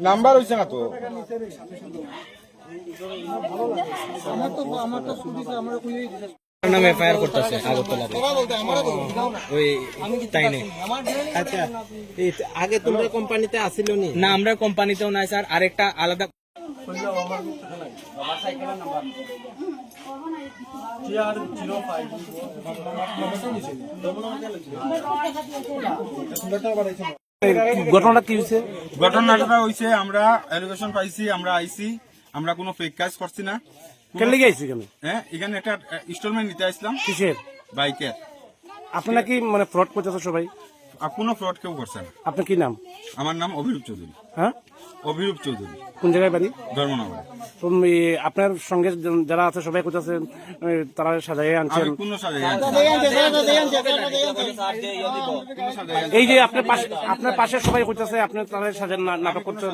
Number হইছে না তো নাম এফআইআর করতেছে আগরতলাতে ওই তাই নেই আচ্ছা আগে তোমরা কোম্পানিতে আসিল নি না আমরা কোম্পানিতেও নাই স্যার আরেকটা আলাদা ঘটনাটা কি হয়েছে ঘটনাটা হয়েছে আমরা এলিগেশন পাইছি আমরা আইছি আমরা কোনো ফেক কাজ করছি না। কোনো- লেগে আইছি কেন হ্যাঁ এখানে একটা ইনস্টলমেন্ট নিতে আসলাম। কিসের? বাইকের। আপনারা কি মানে ফ্রড করতেছে সবাই? কোনো ফ্রড কেউ করছে না। আপনার কি নাম? আমার নাম অভিরূপ চৌধুরী। হ্যাঁ? অভিরূপ চৌধুরী। কোন জায়গায় বাড়ি? ধর্মনগর। তো আপনার সঙ্গে যারা আছে সবাই করতেছে তারা সাজাই আনছেন। এই যে আপনার পাশে আপনার পাশে সবাই করতেছে আপনি তারা সাজান নাটক করছেন।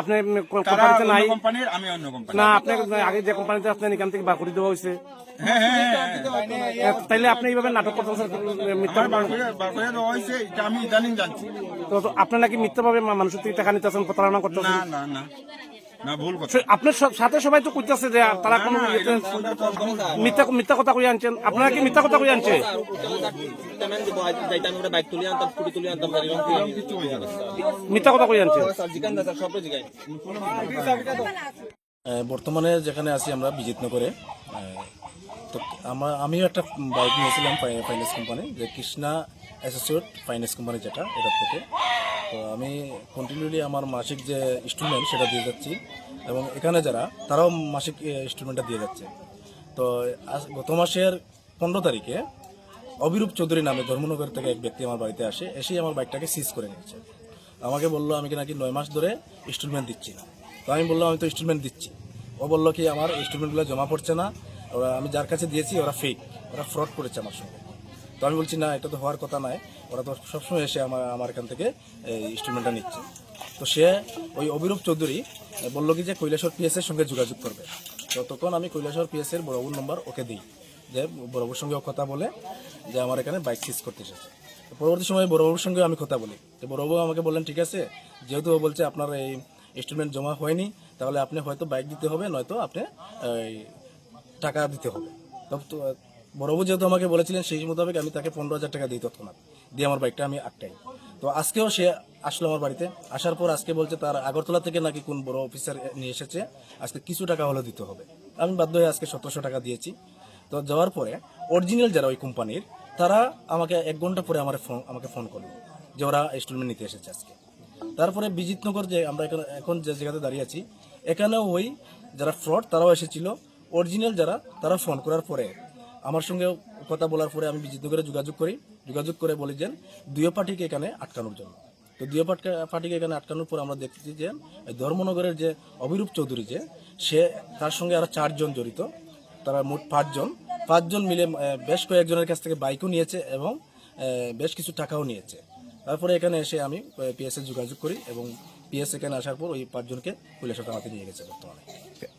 আপনি কোম্পানিতে নাই? কোম্পানির আমি অন্য কোম্পানি না আপনার আগে যে কোম্পানিতে আপনার এখান থেকে বার করে দেওয়া হয়েছে। হ্যাঁ হ্যাঁ হ্যাঁ, তাইলে আপনি এইভাবে নাটক করতেছেন মিথ্যা আমি ইদানিং জানছি। তো তো আপনি নাকি মিথ্যাভাবে মানুষের থেকে টাকা নিতেছেন প্রতারণা করতেছেন? না না না। না ভুল কথা। আপনার সাথে সবাই তো করতেছে যে তারা কোনো। মিথ্যা মিথ্যা কথা কই আনছেন। আপনারা কি মিথ্যা কথা কই আনছে। মিথ্যা কথা কই আনছে। বর্তমানে যেখানে আছি আমরা বিজিতনগরে। তো আমরা আমিও একটা বাইক নিয়েছিলাম ফাইন্যান্স কোম্পানি যে কৃষ্ণা অ্যাসোসিয়েট ফাইন্যান্স কোম্পানি যেটা এটার থেকে। তো আমি কন্টিনিউলি আমার মাসিক যে ইনস্টলমেন্ট সেটা দিয়ে যাচ্ছি। এবং এখানে যারা, তারাও মাসিক ইনস্টলমেন্টটা দিয়ে যাচ্ছে। তো গত মাসের পনেরো তারিখে অবিরূপ চৌধুরী নামে ধর্মনগর থেকে এক ব্যক্তি আমার বাড়িতে আসে, এসেই আমার বাইকটাকে সিজ করে নিচ্ছে আমাকে বলল, আমি কি নাকি নয় মাস ধরে ইনস্টলমেন্ট দিচ্ছি না? তো আমি বললাম, আমি তো ইনস্টলমেন্ট দিচ্ছি। ও বলল কি, আমার ইনস্টলমেন্টগুলো জমা পড়ছে না। ওরা, আমি যার কাছে দিয়েছি, ওরা ফেক ওরা ফ্রড করেছে আমার সঙ্গে। তো আমি বলছি না এটা তো হওয়ার কথা নয়। ওরা তো সবসময় এসে আমার আমার এখান থেকে এই ইনস্টলমেন্টটা নিচ্ছে। তো সে ওই অভিরূপ চৌধুরী বলল কি যে কৈলাসর পিএস এর সঙ্গে যোগাযোগ করবে। তো তখন আমি কৈলাসর পিএস এর বড়বুর নম্বর ওকে দিই। যে বড়বুর সঙ্গে কথা বলে যে আমার এখানে বাইক সিজ করতে এসেছে। পরবর্তী সময় বড়বাবুর সঙ্গে আমি কথা বলি। তো বড়বাবু আমাকে বললেন ঠিক আছে যেহেতু ও বলছে আপনার এই ইনস্টলমেন্ট জমা হয়নি তাহলে আপনি হয়তো বাইক দিতে হবে নয়তো আপনি টাকা দিতে হবে। তো, বড়বাবু যেহেতু আমাকে বলেছিলেন সেই মোতাবেক আমি তাকে পনেরো হাজার টাকা দিই তৎক্ষণাৎ। দিয়ে আমার বাইকটা আমি আটটাই তো আজকেও সে আসলো আমার বাড়িতে। আসার পর আজকে বলছে তার আগরতলা থেকে নাকি কোন বড় অফিসার নিয়ে এসেছে, আজকে কিছু টাকা হলে দিতে হবে। আমি বাধ্য হয়ে আজকে সতেরোশো টাকা দিয়েছি। তো যাওয়ার পরে অরিজিনাল যারা ওই কোম্পানির, তারা আমাকে এক ঘণ্টা পরে আমার ফোন আমাকে ফোন করল যে ওরা ইনস্টলমেন্ট নিতে এসেছে আজকে। তারপরে বিজিতনগর যে আমরা এখন এখন যে জায়গাতে দাঁড়িয়ে আছি, এখানেও ওই যারা ফ্রড তারাও এসেছিল। অরিজিনাল যারা, তারা ফোন করার পরে আমার সঙ্গে কথা বলার পরে আমি বিজিতনগরে যোগাযোগ করি। যোগাযোগ করে বলি যে দুই পার্টিকে এখানে আটকানোর জন্য। তো পার্টি- পার্টিকে এখানে আটকানোর পর আমরা দেখছি যে ধর্মনগরের যে অভিরূপ চৌধুরী যে, সে, তার সঙ্গে আরও চারজন জড়িত। তারা মোট পাঁচজন। পাঁচজন মিলে বেশ কয়েকজনের কাছ থেকে বাইকও নিয়েছে এবং বেশ কিছু টাকাও নিয়েছে। তারপরে এখানে এসে আমি পিএসএ যোগাযোগ করি এবং পিএস এখানে আসার পর ওই পাঁচজনকে পুলিশ থানাতে নিয়ে গেছে বর্তমানে।